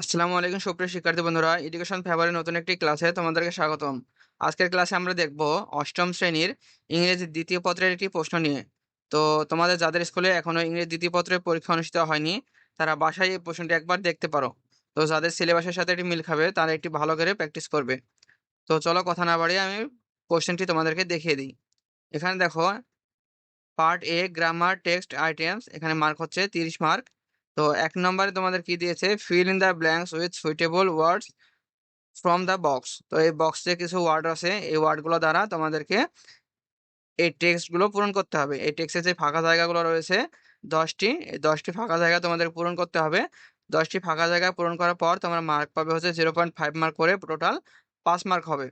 আসসালামু আলাইকুম সুপ্রিয় শিক্ষার্থী বন্ধুরা এডুকেশন ফেভারের নতুন একটি ক্লাসে তোমাদেরকে স্বাগতম। আজকের ক্লাসে আমরা দেখব অষ্টম শ্রেণির ইংরেজি দ্বিতীয় পত্রের একটি প্রশ্ন নিয়ে। তো তোমাদের যাদের স্কুলে এখনও ইংরেজি দ্বিতীয় পত্রের পরীক্ষা অনুষ্ঠিত হয়নি, তারা বাসায় এই প্রশ্নটি একবার দেখতে পারো। তো যাদের সিলেবাসের সাথে এটি মিল খাবে, তারা একটি ভালো করে প্র্যাকটিস করবে। তো চলো কথা না বাড়িয়ে আমি কোশ্চেনটি তোমাদেরকে দেখিয়ে দিই। এখানে দেখো part A grammar text items এখানে মার্ক হচ্ছে তিরিশ মার্ক তো এক নম্বরে তোমাদের কি দিয়েছে? Fill in the blanks with suitable words from the box তো এই বক্সে কিছু ওয়ার্ড আছে। এই ওয়ার্ডগুলো দ্বারা তোমাদেরকে এই টেক্সটগুলো পূরণ করতে হবে। এই টেক্সটের যে ফাঁকা জায়গাগুলো রয়েছে, দশটি, এই দশটি ফাঁকা জায়গা তোমাদের পূরণ করতে হবে। দশটি ফাঁকা জায়গা পূরণ করার পর তোমরা মার্ক পাবে হচ্ছে জিরো পয়েন্ট ফাইভ মার্ক করে টোটাল পাঁচ মার্ক হবে।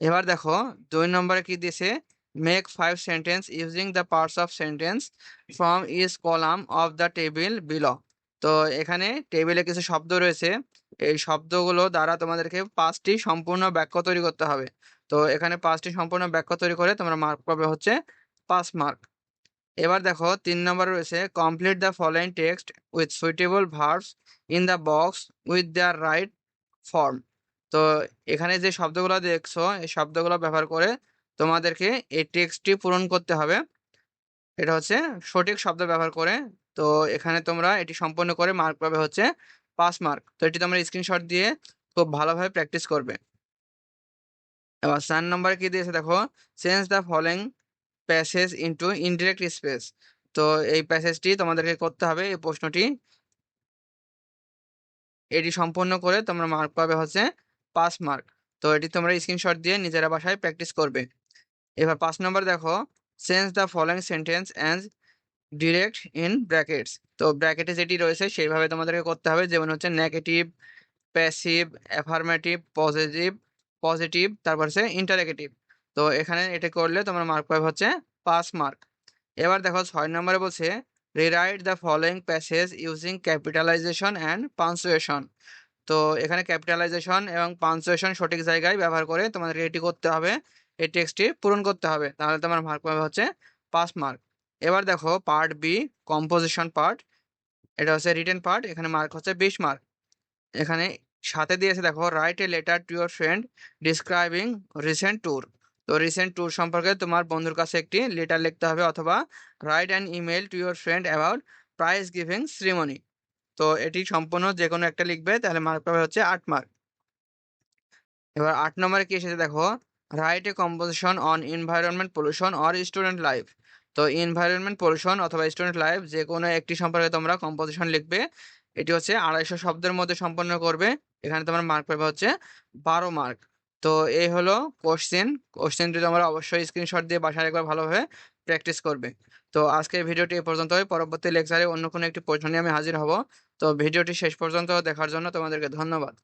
এবার দেখো, দুই নম্বরে কি দিয়েছে? Make five sentence using the parts of sentence from each column of the table below তো এখানে টেবিলে কিছু শব্দ রয়েছে। এই শব্দগুলো দ্বারা তোমাদেরকে পাঁচটি সম্পূর্ণ বাক্য তৈরি করতে হবে। তো এখানে পাঁচটি সম্পূর্ণ বাক্য তৈরি করে তোমরা মার্ক পাবে হচ্ছে পাঁচ মার্ক এবার দেখো তিন নম্বর রয়েছে complete the following text with suitable verbs in the box with the right form তো এখানে যে শব্দগুলো দেখছ, এই শব্দগুলো ব্যবহার করে তোমাদেরকে এই টেক্সটটি পূরণ করতে হবে। এটা হচ্ছে সঠিক শব্দ ব্যবহার করে। তো এখানে তোমরা এটি সম্পন্ন করে মার্ক পাবে হচ্ছে পাস মার্ক তো এটি তোমরা স্ক্রিনশট দিয়ে খুব ভালোভাবে প্র্যাকটিস করবে। এবার চার নম্বরে কি দিয়েছে দেখো? Change the following passage into indirect speech তো এই প্যাসেজটি তোমাদেরকে করতে হবে, এই প্রশ্নটি। এটি সম্পূর্ণ করে তোমরা মার্ক পাবে হচ্ছে পাস মার্ক তো এটি তোমরা স্ক্রিনশট দিয়ে নিজেরা বাসায় প্র্যাকটিস করবে। এবার পাঁচ নম্বর দেখো। Change the following sentence and direct in brackets তো ব্র্যাকেটে যেটি রয়েছে সেইভাবে তোমাদেরকে করতে হবে, যেমন হচ্ছে negative passive affirmative positive positive তারপর হচ্ছে ইন্টারেগেটিভ তো এখানে এটা করলে তোমার মার্ক পাবে হচ্ছে পাঁচ মার্ক এবার দেখো ছয় নম্বরে বলছে rewrite the following passage using capitalisation and punctuation তো এখানে ক্যাপিটালাইজেশন এবং পাঞ্চুয়েশন সঠিক জায়গায় ব্যবহার করে তোমাদেরকে এটি করতে হবে এই টেক্সটটি পূরণ করতে হবে। তাহলে তোমার মার্ক পাবে হচ্ছে পাঁচ মার্ক এবার দেখো পার্ট বি কম্পোজিশন পার্ট এটা হচ্ছে রিটেন পার্ট এখানে মার্ক হচ্ছে বিশ মার্ক এখানে সাথে দিয়েছে দেখো write a letter to your friend describing recent tour তো রিসেন্ট ট্যুর সম্পর্কে তোমার বন্ধুর কাছে একটি লেটার লিখতে হবে অথবা write an email to your friend about prize giving ceremony তো এটি সম্পূর্ণ যে কোনো একটা লিখবে, তাহলে মার্ক পাবে হচ্ছে আট মার্ক এবার আট নম্বরে কি এসেছে দেখো write a composition on environment pollution or student life তো এনভায়রনমেন্ট পলিউশন অথবা স্টুডেন্ট লাইফ যে কোনো একটি সম্পর্কে তোমরা কম্পোজিশন লিখবে, এটি হচ্ছে আড়াইশো শব্দের মধ্যে সম্পন্ন করবে। এখানে তোমার মার্ক পাবে হচ্ছে বারো মার্ক তো এই হলো কোশ্চেন কোশ্চেনটি তোমরা অবশ্যই স্ক্রিনশট দিয়ে বাসায় একবার ভালোভাবে প্র্যাকটিস করবে। তো আজকের ভিডিওটি এ পর্যন্তই। পরবর্তী লেকচারে অন্য কোনো একটি প্রশ্ন নিয়ে আমি হাজির হব। তো ভিডিওটি শেষ পর্যন্ত দেখার জন্য তোমাদেরকে ধন্যবাদ।